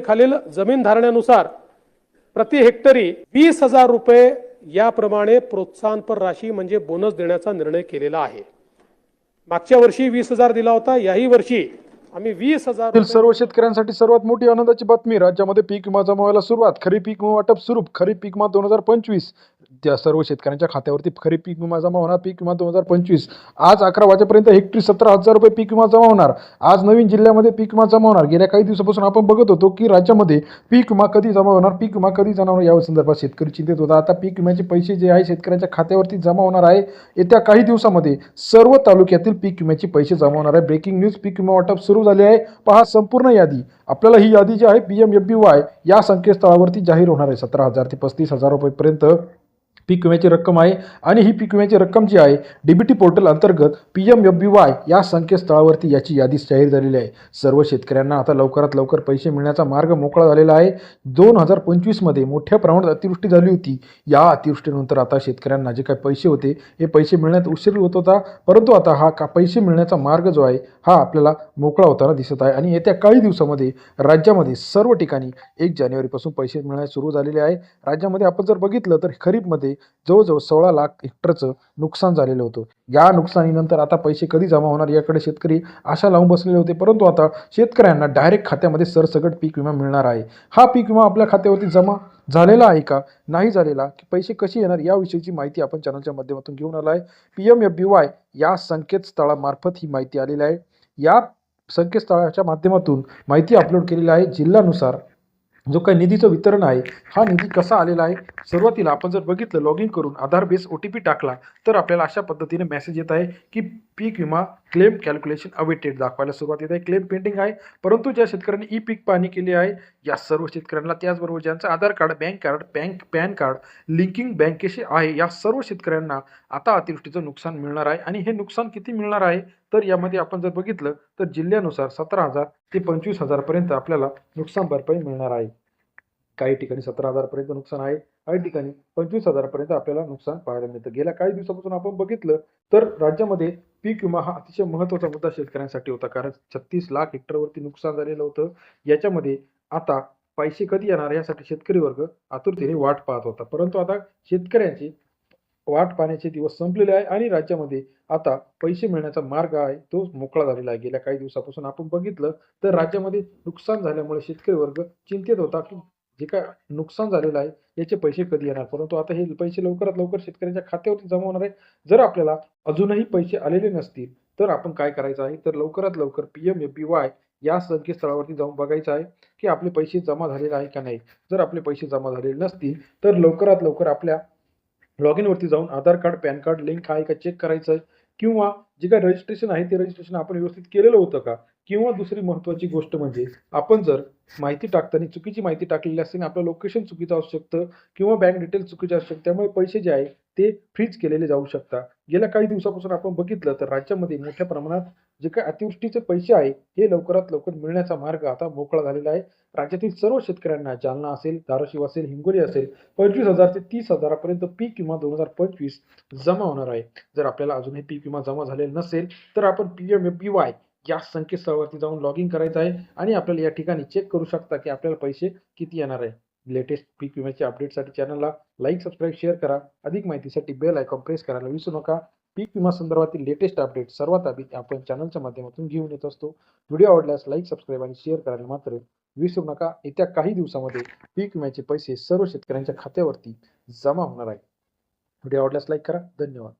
खालील जमीन धारण्यानुसार प्रति हेक्टरी वीस हजार रुपये याप्रमाणे प्रोत्साहनपर राशी म्हणजे बोनस देण्याचा निर्णय केलेला आहे. मागच्या वर्षी वीस हजार दिला होता याही वर्षी आम्ही वीस हजार सर्व शेतकऱ्यांसाठी सर्वात मोठी आनंदाची बातमी राज्यामध्ये पीक विमा जमा व्हायला सुरुवात खरीप पीक विमा वाटप सुरू खरीप पीक विमा दोन हजार पंचवीस त्या सर्व शेतकऱ्यांच्या खात्यावरती खरीप पीक विमा जमा होणार पीक विमा दोन हजार पंचवीस. आज अकरा वाजेपर्यंत हेक्टरी सतरा हजार रुपये पीक विमा जमा होणार. आज नवीन जिल्ह्यामध्ये पीक विमा जमा होणार. गेल्या काही दिवसापासून आपण बघत होतो की राज्यामध्ये पीक विमा कधी जमा होणार पीक विमा कधी जमा होणार या संदर्भात शेतकरी चिंतित होता. आता पीक विम्याचे पैसे जे आहे शेतकऱ्यांच्या खात्यावरती जमा होणार आहे. येत्या काही दिवसामध्ये सर्व तालुक्यातील पीक विम्याचे पैसे जमा होणार आहे. ब्रेकिंग न्यूज पीक विमा वाटप सुरू झाले आहे. पहा संपूर्ण यादी. आपल्याला ही यादी जी आहे P M F B Y या संकेतस्थळावरती जाहीर होणार आहे. सतरा हजार ते पस्तीस हजार रुपयेपर्यंत पीक विम्याची रक्कम आहे आणि ही पीक विम्याची रक्कम जी आहे डीबीटी पोर्टल अंतर्गत P M F B Y या संकेतस्थळावरती याची यादी जाहीर झालेली आहे. सर्व शेतकऱ्यांना आता लवकरात लवकर पैसे मिळण्याचा मार्ग मोकळा झालेला आहे. दोन हजार पंचवीसमध्ये मोठ्या प्रमाणात अतिवृष्टी झाली होती. या अतिवृष्टीनंतर आता शेतकऱ्यांना जे काही पैसे होते हे पैसे मिळण्यात उशीर होत होता. परंतु आता हा का पैसे मिळण्याचा मार्ग जो आहे हा आपल्याला मोकळा होताना दिसत आहे. आणि येत्या काही दिवसामध्ये राज्यामध्ये सर्व ठिकाणी एक जानेवारीपासून पैसे मिळण्यास सुरू झालेले आहे. राज्यामध्ये आपण जर बघितलं तर खरीपमध्ये जवळजवळ सोळा लाख हेक्टरचं नुकसान झालेलं होतं. या नुकसानीनंतर आता पैसे कधी जमा होणार याकडे शेतकरी आशा लावून बसलेले होते. परंतु आता शेतकऱ्यांना डायरेक्ट खात्यामध्ये सरसकट पीक विमा मिळणार आहे. हा पीक विमा आपल्या खात्यावरती जमा झालेला आहे का? नाही झालेला. की पैसे कसे येणार याविषयीची माहिती आपण चॅनलच्या माध्यमातून घेऊन आला आहे. P M F B Y या संकेतस्थळामार्फत ही माहिती आलेली आहे. या संकेतस्थळाच्या माध्यमातून माहिती अपलोड केलेली आहे. जिल्ह्यानुसार जो काही निधीचं वितरण आहे हा निधी कसा आलेला आहे? सुरुवातीला आपण जर बघितलं लॉग इन करून Aadhaar base O T P टाकला तर आपल्याला अशा पद्धतीने मेसेज येत आहे की पीक विमा क्लेम कॅल्क्युलेशन अवेटेड दाखवायला सुरुवात येत आहे. क्लेम पेंडिंग आहे परंतु ज्या शेतकऱ्यांनी ई पीक पाहणी केली आहे या सर्व शेतकऱ्यांना त्याचबरोबर ज्यांचं Aadhaar card bank card bank PAN card linking बँकेशी आहे या सर्व शेतकऱ्यांना आता अतिवृष्टीचं नुकसान मिळणार आहे. आणि हे नुकसान किती मिळणार आहे? तर यामध्ये आपण जर बघितलं तर जिल्ह्यानुसार सतरा हजार ते पंचवीस हजारपर्यंत आपल्याला नुकसान भरपाई मिळणार आहे. काही ठिकाणी सतरा हजारपर्यंत नुकसान आहे काही ठिकाणी पंचवीस हजारपर्यंत आपल्याला नुकसान पाहायला मिळतं. गेल्या काही दिवसापासून आपण बघितलं तर राज्यामध्ये पीक विमा हा अतिशय महत्त्वाचा मुद्दा शेतकऱ्यांसाठी होता. कारण छत्तीस लाख हेक्टरवरती नुकसान झालेलं होतं. याच्यामध्ये आता पैसे कधी येणार यासाठी शेतकरी वर्ग आतुरतेने वाट पाहत होता. परंतु आता शेतकऱ्यांची वाट पाहण्याचे दिवस संपलेले आहे आणि राज्यामध्ये आता पैसे मिळण्याचा मार्ग आहे तो मोकळा झालेला आहे. गेल्या काही दिवसापासून आपण बघितलं तर राज्यामध्ये नुकसान झाल्यामुळे शेतकरी वर्ग चिंतेत होता की जे काय नुकसान झालेलं आहे? याचे पैसे कधी येणार? परंतु आता हे पैसे लवकरात लवकर शेतकऱ्यांच्या खात्यावरती जमा होणार आहे. जर आपल्याला अजूनही पैसे आलेले नसतील तर आपण काय करायचं आहे? तर लवकरात लवकर P M F B Y या संकेतस्थळावरती जाऊन बघायचं आहे की आपले पैसे जमा झालेले आहे का नाही. जर आपले पैसे जमा झालेले नसतील तर लवकरात लवकर आपल्या लॉग इनवरती जाऊन Aadhaar card PAN card link आहे का? चेक करायचं आहे. किंवा जे काही रजिस्ट्रेशन आहे ते रजिस्ट्रेशन आपण व्यवस्थित केलेलं होतं का? किंवा दुसरी महत्त्वाची गोष्ट म्हणजे आपण जर माहिती टाकताना चुकीची माहिती टाकलेली असते आपलं लोकेशन चुकीचं असू शकतं किंवा बँक डिटेल चुकीचे असू शकतं त्यामुळे पैसे जे आहे ते फ्रीज केलेले जाऊ शकतात. गेल्या काही दिवसापासून आपण बघितलं तर राज्यामध्ये मोठ्या प्रमाणात जे काही अतिवृष्टीचे पैसे आहे हे लवकरात लवकर मिळण्याचा मार्ग आता मोकळा झालेला आहे. राज्यातील सर्व शेतकऱ्यांना जालना असेल धाराशिव असेल हिंगोली असेल पंचवीस हजार ते तीस हजारापर्यंत पीक विमा दोन हजार पंचवीस जमा होणार आहे. जर आपल्याला अजूनही पीक विमा जमा झालेला नसेल तर आपण पी एम पी वाय या संकेतस्थळावरती जाऊन लॉग इन करायचं आहे आणि आपल्याला या ठिकाणी चेक करू शकता की आपल्याला पैसे किती येणार आहे. लेटेस्ट पीक विम्याच्या अपडेटसाठी चॅनलला लाईक सबस्क्राईब शेअर करा. अधिक माहितीसाठी बेल आयकॉन प्रेस करायला विसरू नका. पीक विमा संदर्भातील लेटेस्ट अपडेट सर्वात आधी आपण चॅनलच्या माध्यमातून घेऊन येत असतो. व्हिडिओ आवडल्यास लाईक सबस्क्राईब आणि शेअर करायला मात्र विसरू नका. येत्या काही दिवसामध्ये पीक विम्याचे पैसे सर्व शेतकऱ्यांच्या खात्यावरती जमा होणार आहे. व्हिडिओ आवडल्यास लाईक करा. धन्यवाद.